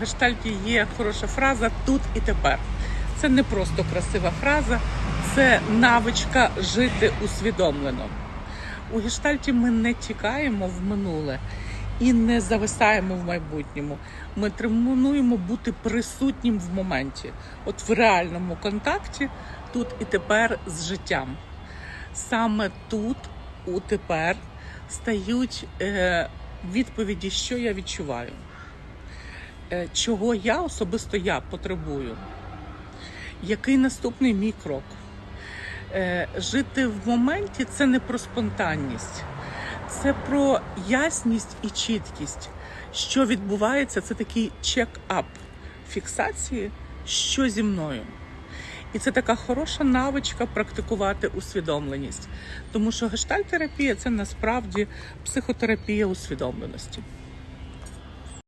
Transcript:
Гештальті є хороша фраза тут і тепер. Це не просто красива фраза, це навичка жити усвідомлено. У гештальті ми не тікаємо в минуле і не зависаємо в майбутньому. Ми тренуємо бути присутнім в моменті, от в реальному контакті, тут і тепер з життям. Саме тут, у тепер, стають е, відповіді, що я відчуваю, чого я особисто я потребую, який наступний мій крок. Е, жити в моменті це не про спонтанність, це про ясність і чіткість. Що відбувається, це такий чек-ап фіксації, що зі мною. І це така хороша навичка практикувати усвідомленість, тому що гештальтерапія це насправді психотерапія усвідомленості.